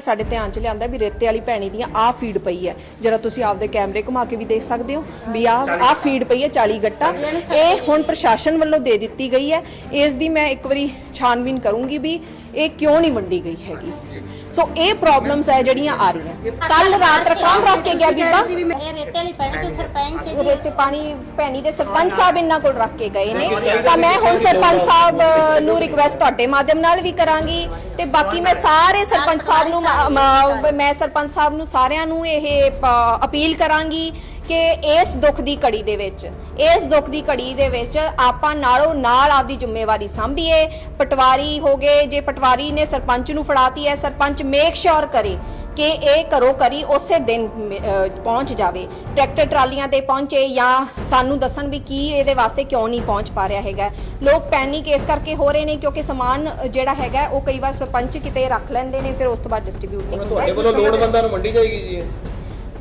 ਸਾਡੇ ਧਿਆਨ ਚ ਲਿਆਂਦਾ ਵੀ ਰੇਤੇ ਵਾਲੀ ਭੈਣੀ ਦੀਆਂ ਆ ਫੀਡ ਪਈ ਹੈ। ਜਰਾ ਤੁਸੀਂ ਆਪਦੇ ਕੈਮਰੇ ਘੁਮਾ ਕੇ ਵੀ ਦੇਖ ਸਕਦੇ ਹੋ ਵੀ ਆ ਆ ਫੀਡ ਪਈ ਹੈ 40 ਗੱਟਾ। ਇਹ ਹੁਣ ਪ੍ਰਸ਼ਾਸਨ ਵੱਲੋਂ ਦੇ ਦਿੱਤੀ ਗਈ ਹੈ। ਇਸ ਦੀ ਮੈਂ ਇੱਕ ਵਾਰੀ ਛਾਨਬੀਨ ਕਰੂੰਗੀ ਵੀ ਇਹ ਕਿਉਂ ਨਹੀਂ ਵੰਡੀ ਗਈ ਹੈਗੀ। ਸੋ ਇਹ ਪ੍ਰੋਬਲਮਸ ਹੈ ਜਿਹੜੀਆਂ ਆ ਰਹੀਆਂ। ਕੱਲ ਰਾਤ ਕੌਣ ਰੱਖ ਕੇ ਗਿਆ ਬੀਬਾ? ਇਹ ਰੇਤੇ ਵਾਲੀ ਪੈਣੀ ਤੋਂ ਸਰਪੰਚ ਜੀ। ਰੇਤੇ ਪਾਣੀ ਭੈਣੀ ਦੇ ਸਰਪੰਚ ਸਾਹਿਬ ਇਹਨਾਂ ਕੋਲ ਰੱਖ ਕੇ ਗਏ ਨੇ। ਤਾਂ ਮੈਂ ਹੁਣ ਸਰਪੰਚ ਸਾਹਿਬ ਨੂੰ ਰਿਕਵੈਸਟ ਤੁਹਾਡੇ ਮਾਧਿਅਮ ਨਾਲ ਵੀ ਕਰਾਂਗੀ ਤੇ ਬਾਕੀ ਮੈਂ ਸਾਰੇ ਸਰਪੰਚ ਸਾਹਿਬ ਨੂੰ ਮ- ਮੈਂ ਸਰਪੰਚ ਸਾਹਿਬ ਨੂੰ ਸਾਰਿਆਂ ਨੂੰ ਇਹ ਅਪੀਲ ਕਰਾਂਗੀ ਕਿ ਇਸ ਦੁੱਖ ਦੀ ਘੜੀ ਦੇ ਵਿੱਚ, ਇਸ ਦੁੱਖ ਦੀ ਘੜੀ ਦੇ ਵਿੱਚ ਆਪਾਂ ਨਾਲੋਂ ਨਾਲ ਆਪਦੀ ਜ਼ਿੰਮੇਵਾਰੀ ਸੰਭੀਏ। ਪਟਵਾਰੀ ਹੋ ਗਏ, ਜੇ ਪਟਵਾਰੀ ਨੇ ਸਰਪੰਚ ਨੂੰ ਫੜਾਤੀ ਹੈ, ਸਰਪੰਚ ਮੇਕ ਸ਼ੋਰ ਕਰੇ। ਕਿ ਇਹ ਘਰੋ ਕਰੀ ਉਸੇ ਦਿਨ ਪਹੁੰਚ ਜਾਵੇ। ਟਰੈਕਟਰ ਟਰਾਲੀਆਂ ਤੇ ਪਹੁੰਚੇ ਜਾਂ ਸਾਨੂੰ ਦੱਸਣ ਵੀ ਕੀ ਇਹਦੇ ਵਾਸਤੇ ਕਿਉਂ ਨਹੀਂ ਪਹੁੰਚ ਪਾ ਰਿਹਾ ਹੈਗਾ। ਲੋਕ ਪੈਨਿਕ ਇਸ ਕਰਕੇ ਹੋ ਰਹੇ ਨੇ ਕਿਉਂਕਿ ਸਮਾਨ ਜਿਹੜਾ ਹੈਗਾ ਉਹ ਕਈ ਵਾਰ ਸਰਪੰਚ ਕਿਤੇ ਰੱਖ ਲੈਂਦੇ ਨੇ ਫਿਰ ਉਸ ਤੋਂ ਬਾਅਦ ਡਿਸਟ੍ਰੀਬਿਊਟ ਨਹੀਂ ਤੁਹਾਡੇ ਹੁੰਦਾ। ਵੱਲੋਂ ਲੋੜਵੰਦਾਂ ਨੂੰ ਵੰਡੀ ਜਾਏਗੀ ਜੀ?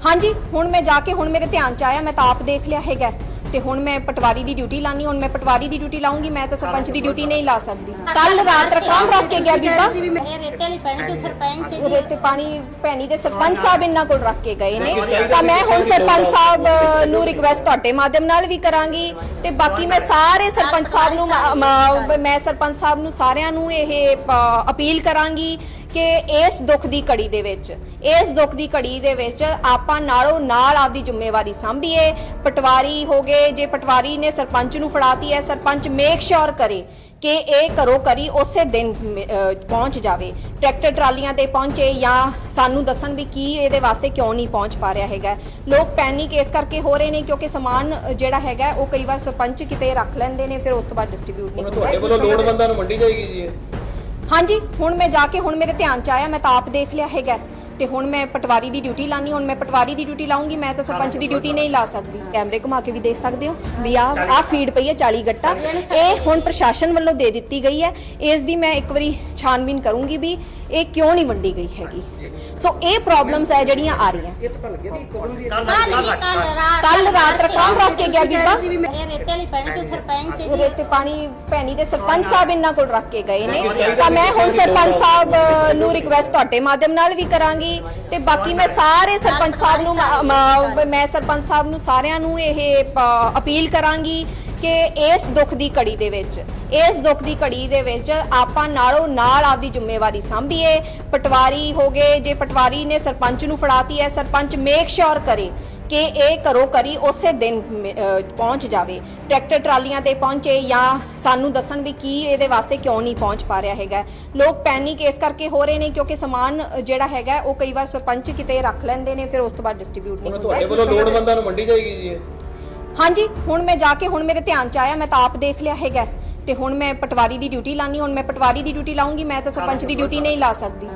ਹਾਂਜੀ ਹੁਣ ਮੈਂ ਜਾ ਕੇ ਹੁਣ ਮੇਰੇ ਧਿਆਨ ਚ ਆਇਆ ਮੈਂ ਤਾਂ ਆਪ ਦੇਖ ਲਿਆ ਹੈਗਾ। ਤੇ ਹੁਣ ਮੈਂ ਪਟਵਾਰੀ ਦੀ ਡਿਊਟੀ ਲਾਣੀ ਹੁਣ ਮੈਂ ਪਟਵਾਰੀ ਦੀ ਡਿਊਟੀ ਲਾਉਂਗੀ ਮੈਂ ਤਾਂ ਸਰਪੰਚ ਦੀ ਡਿਊਟੀ ਨਹੀਂ ਲਾ ਸਕਦੀ। ਕੱਲ ਰਾਤ ਕੌਣ ਰੱਖ ਕੇ ਗਿਆ ਬੀਬਾ। ਇਹ ਰੇਤੇ ਵਾਲੀ ਪੈਣੀ ਤੋਂ ਸਰਪੰਚ ਜੀ। ਰੇਤੇ ਪਾਣੀ ਭੈਣੀ ਦੇ ਸਰਪੰਚ ਸਾਹਿਬ ਇਹਨਾਂ ਕੋਲ ਰੱਖ ਕੇ ਗਏ ਨੇ। ਤਾਂ ਮੈਂ ਹੁਣ ਸਰਪੰਚ ਸਾਹਿਬ ਨੂੰ ਰਿਕਵੈਸਟ ਤੁਹਾਡੇ ਮਾਧਿਅਮ ਨਾਲ ਵੀ ਕਰਾਂਗੀ। ਤੇ ਬਾਕੀ ਮੈਂ ਸਾਰੇ ਸਰਪੰਚ ਸਾਹਿਬ ਨੂੰ ਮ- ਸਰਪੰਚ ਸਾਹਿਬ ਨੂੰ ਸਾਰਿਆਂ ਨੂੰ ਇਹ ਅਪੀਲ ਕਰਾਂਗੀ ਕਿ ਇਸ ਦੁੱਖ ਦੀ ਘੜੀ ਦੇ ਵਿੱਚ ਇਸ ਦੁੱਖ ਦੀ ਘੜੀ ਦੇ ਵਿੱਚ ਆਪਾਂ ਨਾਲੋਂ ਨਾਲ ਆਪਦੀ ਜ਼ਿੰਮੇਵਾਰੀ ਸੰਭੀਏ। ਪਟਵਾਰੀ ਹੋ ਗਏ ਜੇ ਪਟਵਾਰੀ ਨੇ ਸਰਪੰਚ ਨੂੰ ਫੜਾਤੀ ਹੈ ਸਰਪੰਚ ਮੇਕ ਸ਼ੋਰ ਕਰੇ ਕਿ ਇਹ ਘਰੋ ਕਰੀ ਉਸੇ ਦਿਨ ਪਹੁੰਚ ਜਾਵੇ। ਟਰੈਕਟਰ ਟਰਾਲੀਆਂ ਤੇ ਪਹੁੰਚੇ ਜਾਂ ਸਾਨੂੰ ਦੱਸਣ ਵੀ ਕੀ ਇਹਦੇ ਵਾਸਤੇ ਕਿਉਂ ਨਹੀਂ ਪਹੁੰਚ ਪਾ ਰਿਹਾ ਹੈਗਾ। ਲੋਕ ਪੈਨਿਕ ਇਸ ਕਰਕੇ ਹੋ ਰਹੇ ਨੇ ਕਿਉਂਕਿ ਸਮਾਨ ਜਿਹੜਾ ਹੈਗਾ ਉਹ ਕਈ ਵਾਰ ਸਰਪੰਚ ਕਿਤੇ ਰੱਖ ਲੈਂਦੇ ਨੇ ਫਿਰ ਉਸ ਤੋਂ ਬਾਅਦ ਡਿਸਟ੍ਰੀਬਿਊਟ ਨਹੀਂ ਹੁੰਦਾ। ਤੁਹਾਡੇ ਵੱਲੋਂ ਲੋੜਵੰਦਾਂ ਨੂੰ ਵੰਡੀ ਜਾਏਗੀ ਜੀ ਇਹ? ਹਾਂਜੀ ਹੁਣ ਮੈਂ ਜਾ ਕੇ ਹੁਣ ਮੇਰੇ ਧਿਆਨ ਚ ਆਇਆ ਮੈਂ ਤਾਂ ਆਪ ਦੇਖ ਲਿਆ ਹੈਗਾ। ਤੇ ਹੁਣ ਮੈਂ ਪਟਵਾਰੀ ਦੀ ਡਿਊਟੀ ਲਾਣੀ ਹੁਣ ਮੈਂ ਪਟਵਾਰੀ ਦੀ ਡਿਊਟੀ ਲਾਉਂਗੀ ਮੈਂ ਤਾਂ ਸਰਪੰਚ ਦੀ ਡਿਊਟੀ ਨਹੀਂ ਲਾ ਸਕਦੀ। ਕੈਮਰੇ ਘੁਮਾ ਕੇ ਵੀ ਦੇਖ ਸਕਦੇ ਹੋ ਵੀ ਆ ਆ ਫੀਡ ਪਈ ਹੈ 40 ਗੱਟਾ। ਇਹ ਹੁਣ ਪ੍ਰਸ਼ਾਸਨ ਵੱਲੋਂ ਦੇ ਦਿੱਤੀ ਗਈ ਹੈ। ਇਸ ਦੀ ਮੈਂ ਇੱਕ ਵਾਰੀ ਛਾਨਬੀਨ ਕਰੂੰਗੀ ਵੀ ਇਹ ਕਿਉਂ ਨਹੀਂ ਵੰਡੀ ਗਈ ਹੈਗੀ? ਸੋ ਇਹ ਪ੍ਰੋਬਲਮਸ ਹੈ ਜਿਹੜੀਆਂ ਆ ਰਹੀਆਂ। ਕੱਲ ਰਾਤ ਕੱਲ ਰਾਤ ਕੌਣ ਰੱਖ ਕੇ ਗਿਆ ਬੀਬਾ? ਇਹ ਰੇਤੇ ਵਾਲੀ ਪੈਣੀ ਤੋਂ ਸਰਪੰਚ ਜੀ। ਰੇਤੇ ਪਾਣੀ ਭੈਣੀ ਦੇ ਸਰਪੰਚ ਸਾਹਿਬ ਇਹਨਾਂ ਕੋਲ ਰੱਖ ਕੇ ਗਏ ਨੇ। ਤਾਂ ਮੈਂ ਹੁਣ ਸਰਪੰਚ ਸਾਹਿਬ ਨੂੰ ਰਿਕਵੈਸਟ ਤੁਹਾਡੇ ਮਾਧਿਅਮ ਨਾਲ ਵੀ ਕਰਾਂਗੀ। ਤੇ ਬਾਕੀ ਮੈਂ ਸਾਰੇ ਸਰਪੰਚ ਸਾਹਿਬ ਨੂੰ ਮ- ਸਰਪੰਚ ਸਾਹਿਬ ਨੂੰ ਸਾਰਿਆਂ ਨੂੰ ਇਹ ਅਪੀਲ ਕਰਾਂਗੀ ਕਿ ਇਸ ਦੁੱਖ ਦੀ ਘੜੀ ਦੇ ਵਿੱਚ ਇਸ ਦੁੱਖ ਦੀ ਘੜੀ ਦੇ ਵਿੱਚ ਆਪਾਂ ਨਾਲੋਂ ਨਾਲ ਆਪਦੀ ਜ਼ਿੰਮੇਵਾਰੀ ਸੰਭੀਏ। ਪਟਵਾਰੀ ਹੋ ਗਏ ਜੇ ਪਟਵਾਰੀ ਨੇ ਸਰਪੰਚ ਨੂੰ ਫੜਾਤੀ ਹੈ ਸਰਪੰਚ ਮੇਕ ਸ਼ੋਰ ਕਰੇ ਕਿ ਇਹ ਘਰੋ ਕਰੀ ਉਸੇ ਦਿਨ ਪਹੁੰਚ ਜਾਵੇ। ਟਰੈਕਟਰ ਟਰਾਲੀਆਂ ਤੇ ਪਹੁੰਚੇ ਜਾਂ ਸਾਨੂੰ ਦੱਸਣ ਵੀ ਕੀ ਇਹਦੇ ਵਾਸਤੇ ਕਿਉਂ ਨਹੀਂ ਪਹੁੰਚ ਪਾ ਰਿਹਾ ਹੈਗਾ। ਲੋਕ ਪੈਨਿਕ ਇਸ ਕਰਕੇ ਹੋ ਰਹੇ ਨੇ ਕਿਉਂਕਿ ਸਮਾਨ ਜਿਹੜਾ ਹੈਗਾ ਉਹ ਕਈ ਵਾਰ ਸਰਪੰਚ ਕਿਤੇ ਰੱਖ ਲੈਂਦੇ ਨੇ ਫਿਰ ਉਸ ਤੋਂ ਬਾਅਦ ਡਿਸਟ੍ਰੀਬਿਊਟ ਨਹੀਂ ਹੁੰਦਾ। ਤੁਹਾਡੇ ਵੱਲੋਂ ਲੋੜਵੰਦਾਂ ਨੂੰ ਵੰਡੀ ਜਾਏਗੀ ਜੀ ਇਹ? ਹਾਂਜੀ ਹੁਣ ਮੈਂ ਜਾ ਕੇ ਹੁਣ ਮੇਰੇ ਧਿਆਨ ਚ ਆਇਆ ਮੈਂ ਤਾਂ ਆਪ ਦੇਖ ਲਿਆ ਹੈਗਾ। ਤੇ ਹੁਣ ਮੈਂ ਪਟਵਾਰੀ ਦੀ ਡਿਊਟੀ ਲਾਣੀ ਹੁਣ ਮੈਂ ਪਟਵਾਰੀ ਦੀ ਡਿਊਟੀ ਲਾਉਂਗੀ ਮੈਂ ਤਾਂ ਸਰਪੰਚ ਦੀ ਡਿਊਟੀ ਨਹੀਂ। ਲਾ ਸਕਦੀ।